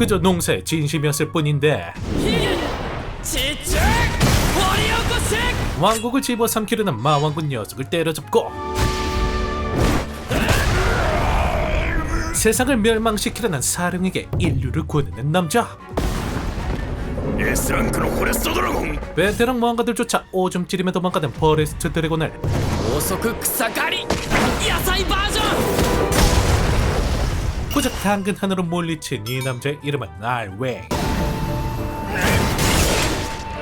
그저 농사에 진심이었을 뿐인데. 왕국을 집어삼키려는 마왕군 녀석을 때려잡고 세상을 멸망시키려는 사령에게 인류를 구해내는 남자. 베테랑 무언가들조차 오줌 찌르며 도망가던 버레스트 드래곤을 오소크 그 사카리 야사이 바전! 고작 당근 하나로 몰리친 이 남자의 이름은 알웨이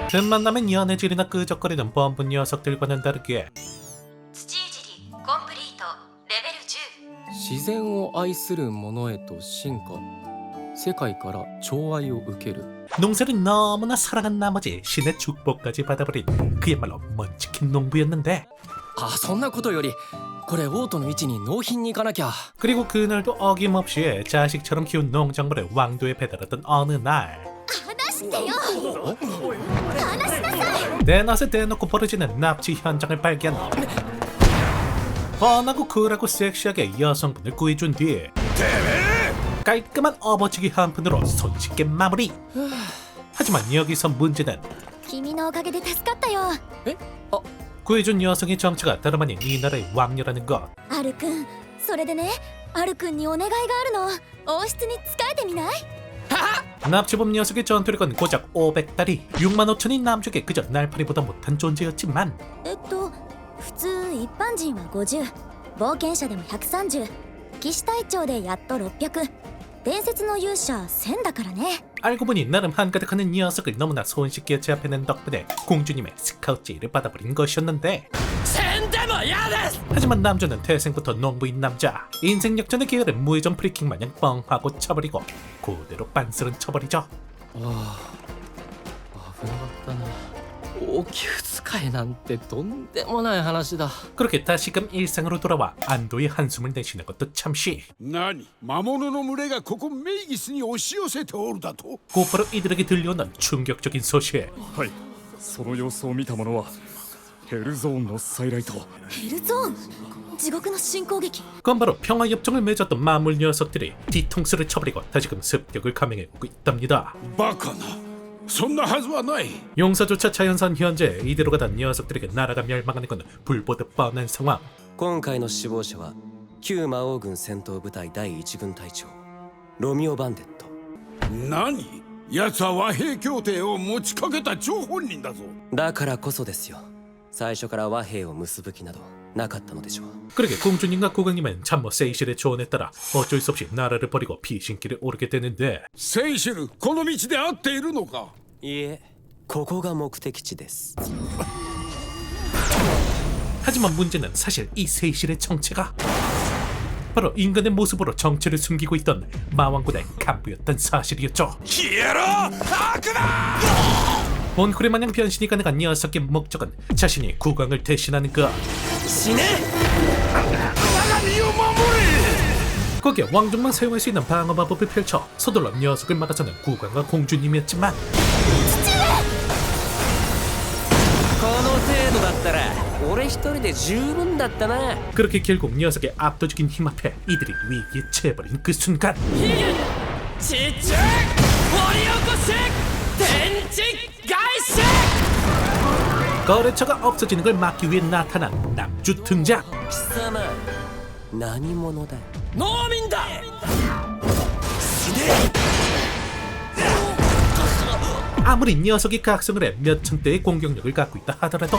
틈만 나면 연애질이나 끄적거리는 범분 녀석들과는 다르게 土いじりコンプリートレベル10自然を愛する者へと進化世界から寵愛を受ける 농사를 너무나 사랑한 나머지 신의 축복까지 받아버린 그야말로 먼치킨 농부였는데 あそんなことより これオートの位置に納品に行かなきゃ 그리고 그날도 어김없이 자식처럼 키운 농작물을 왕도에 배달하던 어느 날 話してよ話しなさい 대낮에 대놓고 벌어지는 납치 현장을 발견 뻔하고 쿨하고 섹시하게 여성분을 구해준 뒤 깔끔한 업어치기 한 푼으로 손쉽게 마무리 하지만 여기서 문제는 君のおかげで助かったよ 구해준 여성의 정체가 다름 아닌 이 나라의 왕녀라는 것 アルくんそれでねアルくんにお願いがあるの王室に仕えてみない 납치범 녀석의 전투력은 고작 500달이 6만 5천인 남쪽에 그저 날파리보다 못한 존재였지만 えっと普通一般人は50冒険者でも130騎士隊長でやっと600 伝説の勇者1000だからね 알고 보니 나름 한가득하는 녀석을 너무나 손쉽게 제압해낸 덕분에 공주님의 스카우트 제의를 받아버린 것이었는데 せんでも嫌です 하지만 남자는 태생부터 농부인 남자 인생 역전의 기회를 무회전 프리킥 마냥 뻥하고 쳐버리고 그대로 빤스런 쳐버리죠 ああ危なかっ たな王宮使いなんてとんでもない話だ 그렇게 다시금 일상으로 돌아와 안도의 한숨을 내쉬는 것도 참시 何魔物の群れがここメイギスに押し寄せておるだと 곧바로 이들에게 들려오는 충격적인 소식 はいその様子を見た者はヘルゾーンのサイライトヘルゾーン地獄の新攻撃 그건 바로 평화협정을 맺었던 마물 녀석들이 뒤통수를 쳐버리고 다시금 습격을 감행해오고 있답니다 バカな そんなはずはない 용서조차 자연산 현재 이대로 가다 녀석들에게 나라가 멸망하는 건 불보듯 뻔한 상황 今回の死亡者は旧魔王軍戦闘部隊第一軍隊長ロミオ・バンデット何奴は和平協定を持ちかけた張本人だぞだからこそですよ最初から和平を結ぶ気など なかったのでしょう 그러게 공주님과 국왕님은 참모 세이실의 조언에 따라 어쩔 수 없이 나라를 버리고 피신길에 오르게 되는데 セイシルこの道で合っているのかいいえここが目的地です 하지만 문제는 사실 이 세이실의 정체가 바로 인간의 모습으로 정체를 숨기고 있던 마왕군의 간부였던 사실이었죠 消えろ悪だ 몬크레 마냥 변신이 가능한 녀석의 목적은 자신이 국왕을 대신하는 것. 신의 거기에 왕족만 사용할 수 있는 방어 마법을 펼쳐 서둘러 녀석을 막아서는 국왕과 공주님이었지만 그렇게 결국 녀석의 압도적인 힘 앞에 이들이 위기에 처해버린 그 순간 진짜! 머리 엎고 색! 거래처가 없어지는 걸 막기 위해 나타난 남주 등장 貴様何者だ農民だ 아무리 녀석이 각성을 해 몇천 대의 공격력을 갖고 있다 하더라도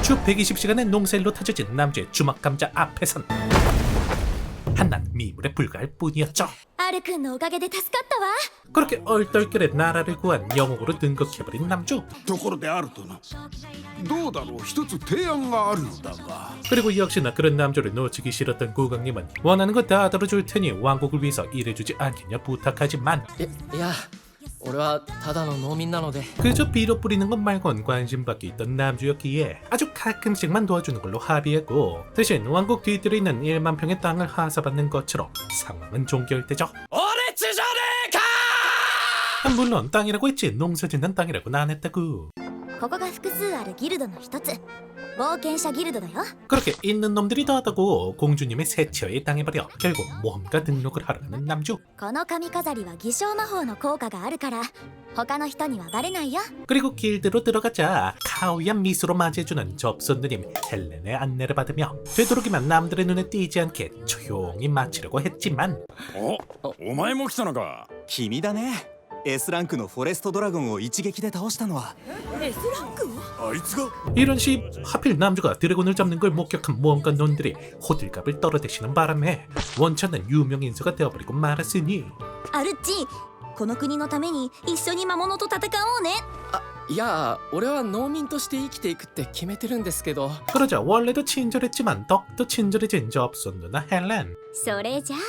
주 120시간의 농사일로 타져진 남주의 주먹 감자 앞에선 한낱 미물에 불과할 뿐이었죠 アル くんのおかげで助かったわ 그렇게 얼떨결에 나라를 구한 영웅으로 등극해버린 남주 ところであるとなどうだろう一つ提案があるのだが 그리고 역시나 그런 남주를 놓치기 싫었던 국왕님은 원하는 거 다 들어줄 테니 왕국을 위해서 일해주지 않겠냐 부탁하지만 いいや 俺はただの農民なので 그저 비로 뿌리는 것 말곤 관심밖에 있던 남주였기에 아주 가끔씩만 도와주는 걸로 합의했고 대신 왕국 뒤뜰에 있는 1만 평의 땅을 하사받는 것으로 상황은 종결되죠 俺っちじゃねえか 아, 물론 땅이라고 했지 농사 짓는 땅이라고는 안 했다고 ここが複数あるギルドの一つ 冒険者ギルドだよ 그렇게 있는 놈들이 더하다고 공주님의 세치어에 당해버려 결국 모험가 등록을 하러 가는 남주 この髪飾りは偽証魔法の効果があるから他の人にはバレないよ 그리고 길드로 들어가자 카오야 미소로 맞이해주는 접선 누님 헬렌의 안내를 받으며 되도록이면 남들의 눈에 띄지 않게 조용히 마치려고 했지만 おお前も来たのか君だね S ランクのフォレストドラゴンを一撃で倒したのはあいつが 이런 시 하필 남주가 드래곤을 잡는 걸 목격한 모험가 놈들이 호들갑을 떨어대시는 바람에 원찮은 유명 인사가 되어버리고 말았으니 アルッチこの国のために一緒に魔物と戦おうねいや俺は農民として生きていくって決めてるんですけど 그러자 원래도 친절했지만 더욱더 친절해진 접선 누나 헬렌 それじゃあ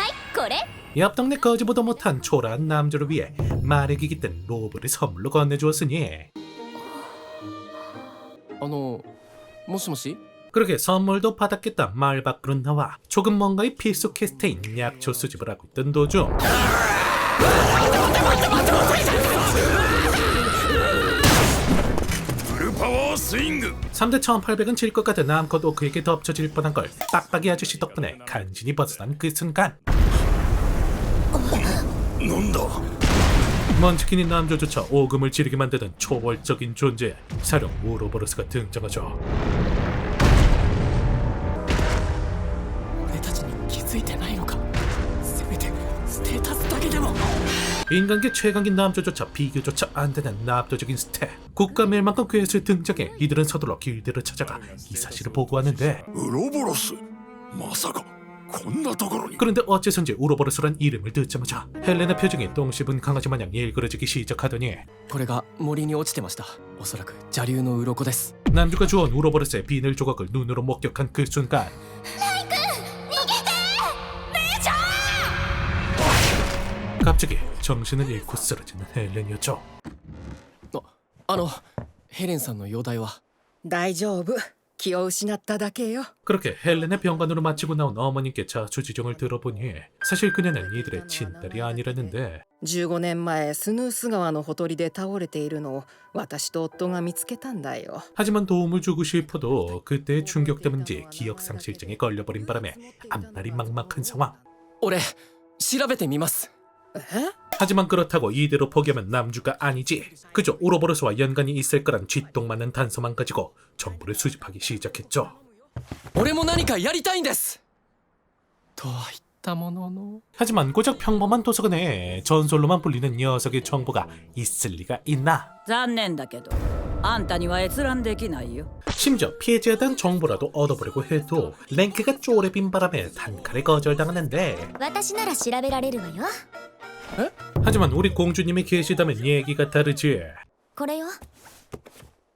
はいこれ 옆 동네 거지보다 못한 초라한 남주를 위해 말에 기기 뜬 로브를 선물로 건네주었으니 あのもしもし 그렇게 선물도 받았겠다 말 밖으로 나와 조금 뭔가의 필수 퀘스트인 약초 수집을 하고 있던 도중 フルパワースイング 3대 1800은 질 것 같은 남고도 그에게 덮쳐질 뻔한 걸 빡빡이 아저씨 덕분에 간신히 벗어난 그 순간 なんだ 먼치킨인 남조조차 오금을 지르게 만드는 초월적인 존재 사령 우로보로스가 등장하죠 俺たちに気づいてないのかせめてステータスだけでも 인간계 최강인 남조조차 비교조차 안 되는 압도적인 스탯 국가 멸망권 괴수에 등장해 이들은 서둘러 길드를 찾아가 이 사실을 보고하는데 ウロボロスまさかこんなところに 그런데 어째선지 우로보로스란 이름을 듣자마자 헬렌의 표정이 똥 씹은 강아지 마냥 일그러지기 시작하더니 これが森に落ちてましたおそらく邪竜の鱗です 남주가 주온 우로보로스의 비늘 조각을 눈으로 목격한 그 순간 갑자기 정신을 잃고 쓰러지는 헬렌이었죠 ああのヘレンさんの容体は大丈夫 気を失っただけよ 그렇게 헬렌의 병간호를 마치고 나온 어머님께 자초지종을 들어보니 사실 그녀는 이들의 친딸이 아니라는데 15年前スヌース川のほとりで倒れているのを私と夫が見つけたんだよ 하지만 도움을 주고 싶어도 그때의 충격 때문인지 기억상실증에 걸려버린 바람에 앞날이 막막한 상황 俺調べてみます え 하지만 그렇다고 이대로 포기하면 남주가 아니지 그저 우로보로스와 연관이 있을 거란 쥐똥 많은 단서만 가지고 정보를 수집하기 시작했죠 俺も何かやりたいんですとは言ったものの 하지만 고작 평범한 도서관에 전설로만 불리는 녀석의 정보가 있을 리가 있나 残念だけど あんたには閲覧できないよ 심지어 피해자에 대한 정보라도 얻어보려고 해도 랭크가 쪼레빈 바람에 단칼에 거절당하는데 私なら調べられるわよ 하지만 우리 공주님이 계시다면 얘기가 다르지 これよ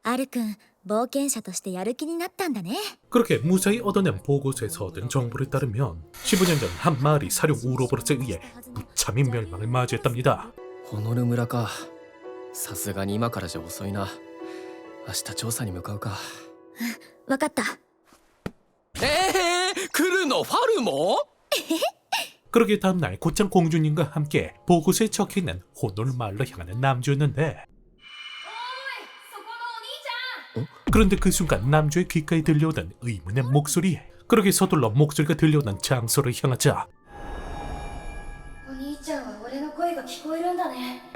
アルくん冒険者としてやる気になったんだね 그렇게 무사히 얻어낸 보고서에서 얻은 정보를 따르면 15년 전 한 마을이 사령 우로보로스에 의해 무참히 멸망을 맞이했답니다 ホノル村かさすがに今からじゃ遅いな 明日調査に向かうかわかったえー、来るのファルも 그러게 다음날 곧장 공주님과 함께 보고서에 적혀있는 호놀 마을로 향하는 남주였는데 그런데 그 순간 남주의 귓가에 들려오던 의문의 목소리 그러게 서둘러 목소리가 들려오는 장소를 향하자 お兄ちゃんは俺の声が聞こえるんだね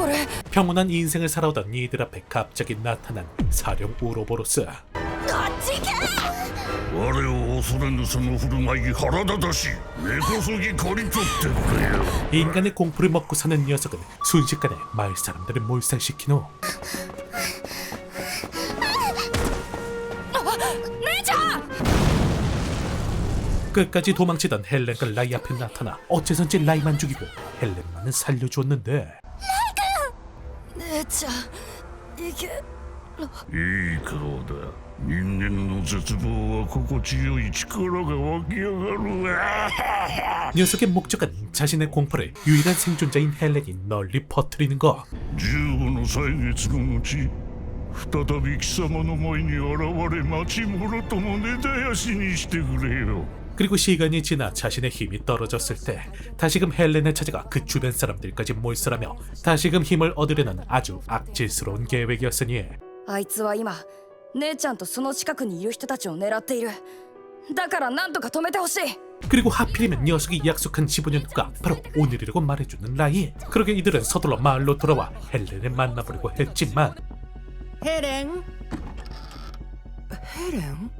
なんだこれ 평온한 인생을 살아오던 이들 앞에 갑자기 나타난 사령 우로보로스 あっち行け我を恐れぬその振る舞い腹立たしい根こそぎ刈り取ってくれよ 인간의 공포를 먹고 사는 녀석은 순식간에 마을 사람들을 몰살시킨 후 姉ちゃん 끝까지 도망치던 헬렌과 라이 앞에 나타나 어째선지 라이만 죽이고 헬렌만은 살려주었는데 姉ちゃん行けいい顔だ 人間の絶望は心地よい力が湧き上がる 녀석의 목적은 자신의 공포를 유일한 생존자인 헬렌이 널리 퍼뜨리는 거 15の歳月の後再び貴様の前に現れ町もろとも根絶やしにしてくれよ 그리고 시간이 지나 자신의 힘이 떨어졌을 때 다시금 헬렌을 찾아가 그 주변 사람들까지 몰살하며 다시금 힘을 얻으려는 아주 악질스러운 계획이었으니 あいつは今姉ちゃんとその近くにいる人たちを狙っているだからなんとか止めてほしい 그리고 하필이면 녀석이 약속한 15년 후가 바로 오늘이라고 말해주는 라이 그렇게 이들은 서둘러 마을로 돌아와 헬렌을 만나보려고 했지만 ヘレンヘレン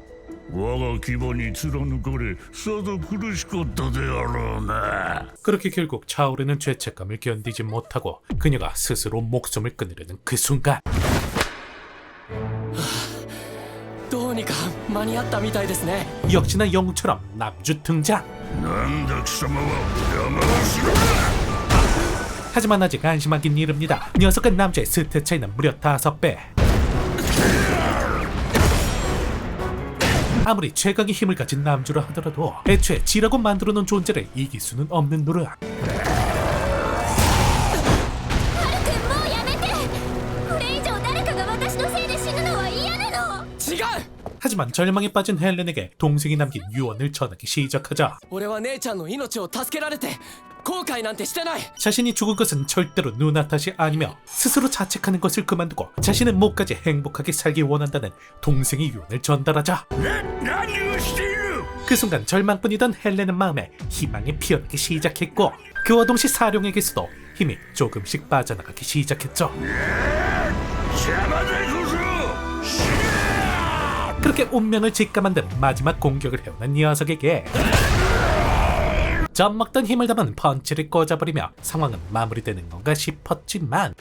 我が牙に貫かれさぞ苦しかったであろうな 그렇게 결국 차오르는 죄책감을 견디지 못하고 그녀가 스스로 목숨을 끊으려는 그 순간 どうにか間に合ったみたいですね 역시나 영웅처럼 남주 등장 なんだ貴様は邪魔をしろ 하지만 아직 안심하긴 이릅니다 녀석은 남자의 스탯 차이는 무려 5배 아무리 최강의 힘을 가진 남주라 하더라도 애초에 지라고 만들어 놓은 존재를 이길 수는 없는 노릇 하지만 절망에 빠진 헬렌에게 동생이 남긴 유언을 전하기 시작하자. 자신이 죽은 것은 절대로 누나 탓이 아니며 스스로 자책하는 것을 그만두고 자신의 목까지 행복하게 살기 원한다는 동생의 유언을 전달하자. 그 순간 절망뿐이던 헬렌의 마음에 희망이 피어나기 시작했고 그와 동시 사령에게서도 힘이 조금씩 빠져나가기 시작했죠. 네, 그렇게 운명을 직감한 듯 마지막 공격을 해오는 녀석에게 젖먹던 힘을 담은 펀치를 꽂아버리며 상황은 마무리되는 건가 싶었지만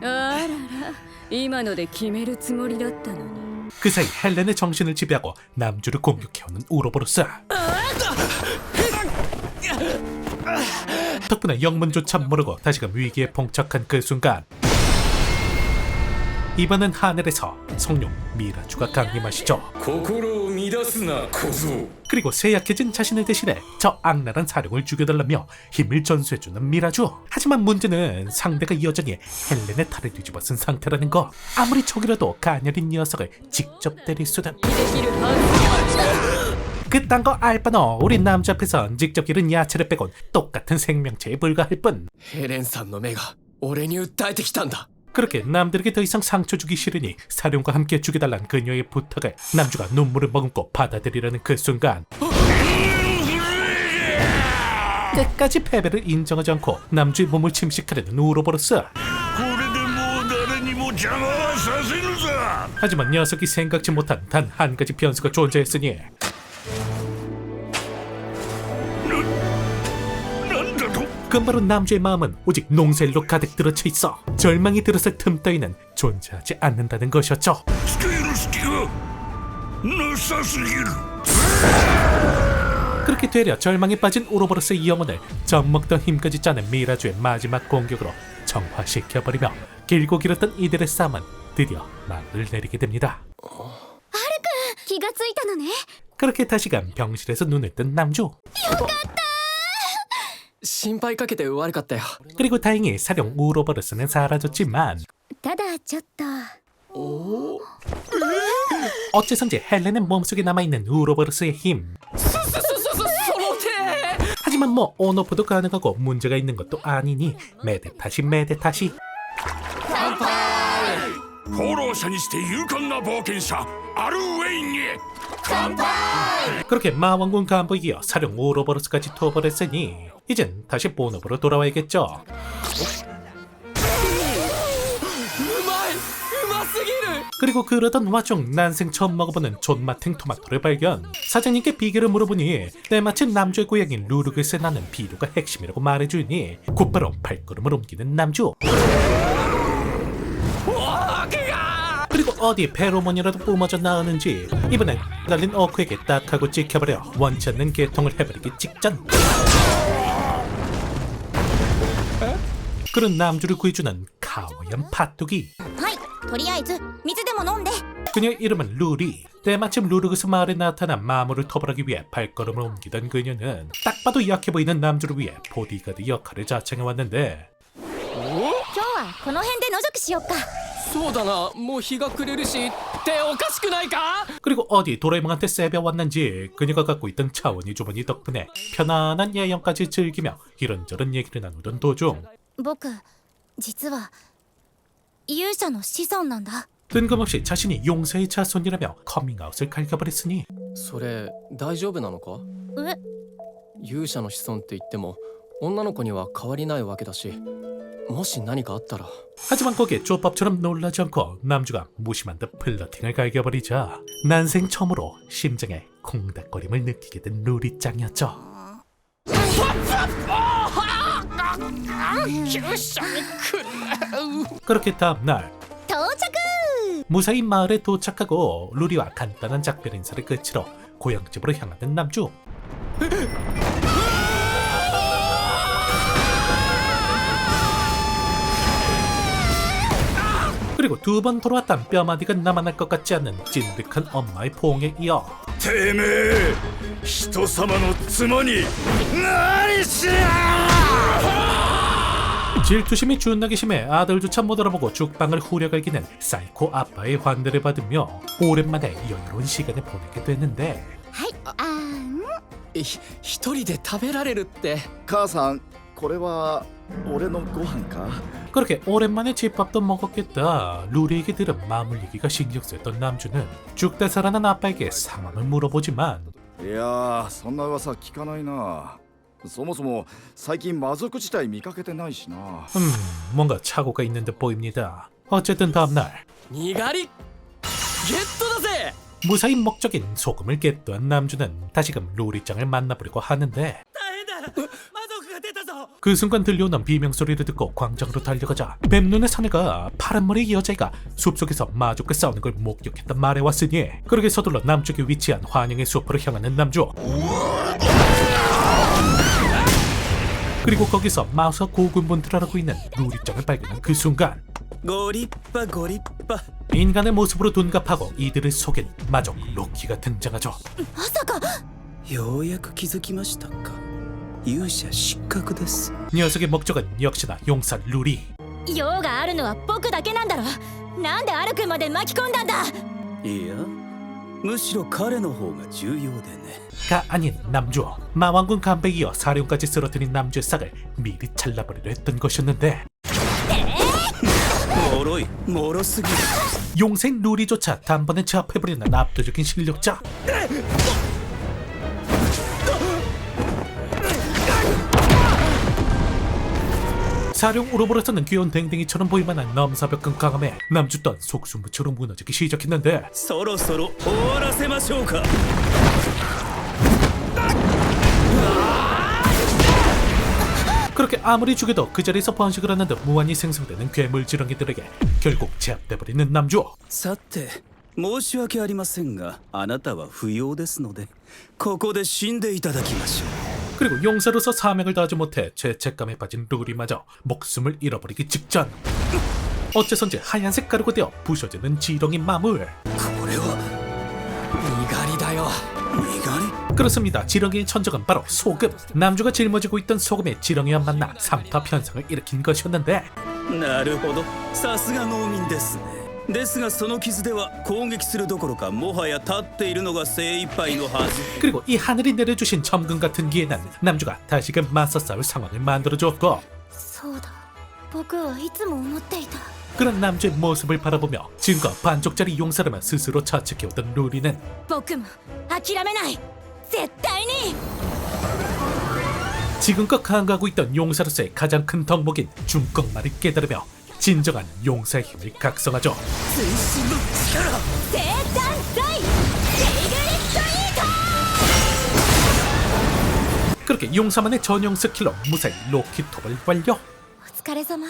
あらら今ので決めるつもりだったのに 그 사이 헬렌의 정신을 지배하고 남주를 공격해오는 우로보로스 덕분에 영문조차 모르고 다시금 위기에 봉착한 그 순간 이번엔 하늘에서 성룡 미라주가 강림하시죠 心を乱すな小僧 그리고 쇠약해진 자신을 대신해 저 악랄한 사령을 죽여달라며 힘을 전수해주는 미라주 하지만 문제는 상대가 여전히 헬렌의 탈을 뒤집어 쓴 상태라는 거 아무리 적이라도 가녀린 녀석을 직접 때릴 수는 できるは 그딴 거 알바노 우리 남자 앞에선 직접 기른 야채를 빼곤 똑같은 생명체에 불과할 뿐 ヘレンさんの目が俺に訴えてきたんだ 그렇게 남들에게 더 이상 상처 주기 싫으니 사령과 함께 죽여달란 그녀의 부탁을 남주가 눈물을 머금고 받아들이려는 그 순간 끝까지 패배를 인정하지 않고 남주의 몸을 침식하려는 우로보로스. 하지만 녀석이 생각지 못한 단 한 가지 변수가 존재했으니 그바로 남주의 마음은 오직 농셀로 가득 들어쳐 있어 절망이 들어설 틈 따위는 존재하지 않는다는 것이었죠. 그렇게 되려 절망에 빠진 오로보로스의 영혼을 젖먹던 힘까지 짜낸 미라주의 마지막 공격으로 정화시켜버리며 길고 길었던 이들의 싸움은 드디어 막을 내리게 됩니다. 하르크! 기가 쓰이다노네! 그렇게 다시금 병실에서 눈을 뜬 남주. 心配かけて悪かったよ 그리고 다행히 사령 우로보로스는 사라졌지만 ただちょっと 어째선지 헬렌의 몸속에 남아있는 우로보로스의 힘 そそそその手 하지만 뭐 온오프도 가능하고 문제가 있는 것도 아니니 메데타시 메데타시 放浪者にして勇敢な冒険者アルウェインへ 그렇게 마왕군 간부 이어 사령 오로버로스까지 투어버렸으니 이젠 다시 본업으로 돌아와야겠죠. 그리고 그러던 와중 난생 처음 먹어보는 존맛탱 토마토를 발견. 사장님께 비결을 물어보니 때마침 남주의 고향인 루르그에서 나는 비료가 핵심이라고 말해주니 곧바로 발걸음을 옮기는 남주. 그리고 어디 페로몬이라도 뿜어져 나오는지 이번엔 달린 어크에게 딱 하고 지켜버려 원치 않는 개통을 해버리기 직전. 그런 남주를 구해주는 가오연 팥두기 はいとりあえず水でも飲んで 그녀의 이름은 루리. 때마침 루르그스 마을에 나타난 마물을 토벌하기 위해 발걸음을 옮기던 그녀는 딱 봐도 약해 보이는 남주를 위해 보디가드 역할을 자청해 왔는데 今日はこの辺で野宿しよっかそうだなもう日が暮れるしっておかしくないか 그리고 어디 도레몽한테 세벼 왔는지 그녀가 갖고 있던 차원이 주머니 덕분에 편안한 예영까지 즐기며 이런저런 얘기를 나누던 도중 僕実は勇者の子孫なんだ 뜬금없이 자신이 용사의 자손이라며 커밍아웃을 갈겨버렸으니 それ大丈夫なのかえ勇者の子孫って言っても女の子には変わりないわけだしもし何かあったら 하지만 거기에 조법처럼 놀라지 않고 남주가 무심한 듯 플러팅을 갈겨버리자 난생 처음으로 심장에 콩닥거림을 느끼게 된 루리짱이었죠 勇 음. 그렇게 다음날 도착! 무사히 마을에 도착하고 루리와 간단한 작별 인사를 끝으로 고향집으로 향하는 남주 그리고 두 번 돌아왔던 뼈마디가 남아날 것 같지 않는 찐득한 엄마의 포옹에 이어 てめえ人様の妻に何しや 질투심이 준나게 심해 아들조차 못 알아보고 죽방을 후려갈기는 사이코 아빠의 환대를 받으며 오랜만에 여유로운 시간을 보내게 됐는데 はいあーんひ一人で食べられるって母さんこれは 俺のご飯か 그렇게 오랜만에 집밥도 먹었겠다 루리에게 들은 마물 얘기가 신경 쓰였던 남주는 죽다 살아난 아빠에게 상황을 물어보지만 いやーそんな噂聞かないなそもそも最近魔族自体見かけてないしな 음 뭔가 착오가 있는 듯 보입니다 어쨌든 다음날 にがりゲットだぜ 무사히 목적인 소금을 겟도한 남주는 다시금 루리짱을 만나보려고 하는데 大変だ魔族が出たぞ 그 순간 들려오는 비명소리를 듣고 광장으로 달려가자 뱀눈의 사내가 파란머리 여자애가 숲속에서 마족과 싸우는 걸 목격했단 말에 왔으니 그렇게 서둘러 남쪽에 위치한 환영의 숲으로 향하는 남주 그리고 거기서 마우스 고군분투를 하고 있는 루리짱을 발견한 그 순간 ご立派ご立派 인간의 모습으로 둔갑하고 이들을 속인 마족 로키가 등장하죠 まさかようやく気づきましたか 勇者失格です 녀석의 목적은 역시나 용사 루리 用があるのは僕だけなんだろなんでアルくんまで巻き込んだんだいやむしろ彼の方が重要でね 가 아닌 남주 마왕군 감백에 이어 사령까지 쓰러뜨린 남주의 싹을 미리 잘라버리려 했던 것이었는데 もろいもろすぎる 용생 루리조차 단번에 제압해버리는 압도적인 실력자 사령 우로보로서는 귀여운 댕댕이처럼 보이만한 넘사벽근 강함에 남주 또한 속수무처럼 무너지기 시작했는데 そろそろ終わらせましょうか 그렇게 아무리 죽여도 그 자리에서 번식을 하는 듯 무한히 생성되는 괴물 지렁이들에게 결국 제압돼버리는 남주 さて申し訳ありませんがあなたは不要ですのでここで死んでいただきましょう 그리고 용사로서 사명을 다하지 못해 죄책감에 빠진 루리마저 목숨을 잃어버리기 직전 어째선지 하얀색 가루가 되어 부셔지는 지렁이 마물 これはにがりだよにがり 그렇습니다 지렁이의 천적은 바로 소금 남주가 짊어지고 있던 소금의 지렁이와 만나 삼타 편상을 일으킨 것이었는데 なるほどさすが農民ですね ですがその傷では攻撃するどころかもはや立っているのが精一杯のはず 그리고 이 하늘이 내려주신 점금 같은 기회는 남주가 다시금 맞서 싸울 상황을 만들어주었고 そうだ僕はいつも思っていた 그런 남주의 모습을 바라보며 지금껏 반쪽짜리 용사라만 스스로 자책해오던 루리는 僕も諦めない絶対に 지금껏 강가하고 있던 용사로서의 가장 큰 덕목인 중꺽말을 깨달으며 진정한 용사의 힘을 각성하죠. 全身の力生誕祭シーグリッドイート 그렇게 용사만의 전용 스킬로 무사히 로키톱을 완료. お疲れ様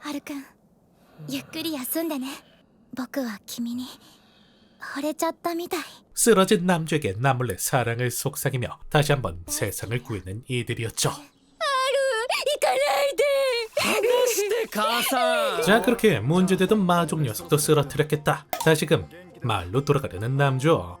ハルくんゆっくり休んでね僕は君に惚れちゃったみたい 쓰러진 남주에게 남몰래 사랑을 속삭이며 다시 한번 세상을 구해낸 이들이었죠. 行かないでして母さん 자 그렇게 문제되던 마족 녀석도 쓰러뜨렸겠다. 다시금 말로 돌아가려는 남주.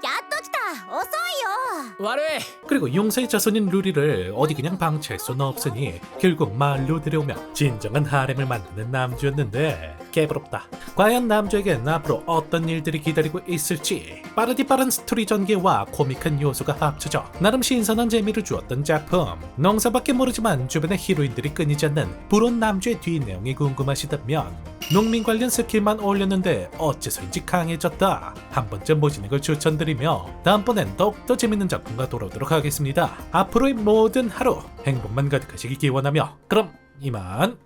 やっと来た遅いよ悪い 그리고 용사의 자손인 루리를 어디 그냥 방치할 수는 없으니 결국 말로 들여오며 진정한 하렘을 만드는 남주였는데 개부럽다. 과연 남주에겐 앞으로 어떤 일들이 기다리고 있을지 빠르디 빠른 스토리 전개와 코믹한 요소가 합쳐져 나름 신선한 재미를 주었던 작품. 농사밖에 모르지만 주변의 히로인들이 끊이지 않는 불온 남주의 뒷내용이 궁금하시다면 농민 관련 스킬만 올렸는데 어째서인지 강해졌다. 한 번쯤 보시는 걸 추천드리며 다음번엔 더욱더 재밌는 작품과 돌아오도록 하겠습니다. 앞으로의 모든 하루 행복만 가득하시길 기원하며 그럼 이만